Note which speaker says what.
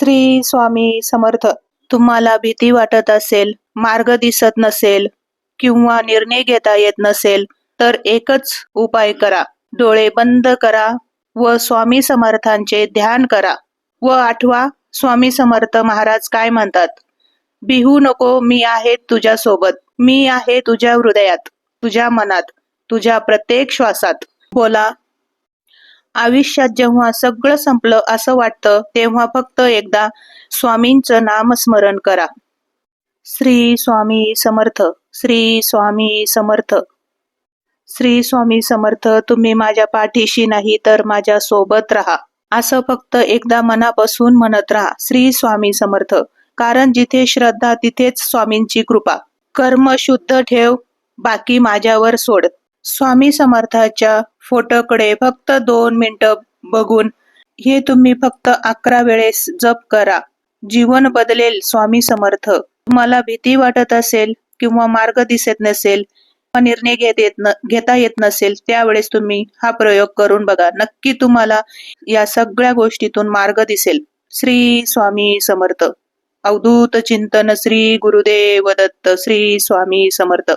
Speaker 1: श्री स्वामी समर्थ तुम्हाला भीती वाटत असेल मार्ग दिसत नसेल किंवा निर्णय घेता येत नसेल तर एकच उपाय करा. डोळे बंद करा व स्वामी समर्थांचे ध्यान करा व आठवा स्वामी समर्थ महाराज काय म्हणतात? बिहू नको मी आहे तुझ्या सोबत मी आहे तुझ्या हृदयात तुझ्या मनात तुझ्या प्रत्येक श्वासात. बोला आयुष्यात जेव्हा सगळं संपलं असं वाटतं तेव्हा फक्त एकदा स्वामींचं नामस्मरण करा. श्री स्वामी समर्थ श्री स्वामी समर्थ. श्री स्वामी समर्थ तुम्ही माझ्या पाठीशी नाही तर माझ्या सोबत राहा. असं फक्त एकदा मनापासून म्हणत राहा श्री स्वामी समर्थ. कारण जिथे श्रद्धा तिथेच स्वामींची कृपा. कर्म शुद्ध ठेव बाकी माझ्यावर सोड. स्वामी समर्थाच्या फोटोकडे फक्त दोन मिनटं बघून हे तुम्ही फक्त अकरा वेळेस जप करा. जीवन बदलेल स्वामी समर्थ. तुम्हाला भीती वाटत असेल किंवा मार्ग दिसत नसेल किंवा निर्णय घेत येत न घेता येत नसेल त्यावेळेस तुम्ही हा प्रयोग करून बघा. नक्की तुम्हाला या सगळ्या गोष्टीतून मार्ग दिसेल. श्री स्वामी समर्थ. अवधूत चिंतन श्री गुरुदेव दत्त श्री स्वामी समर्थ.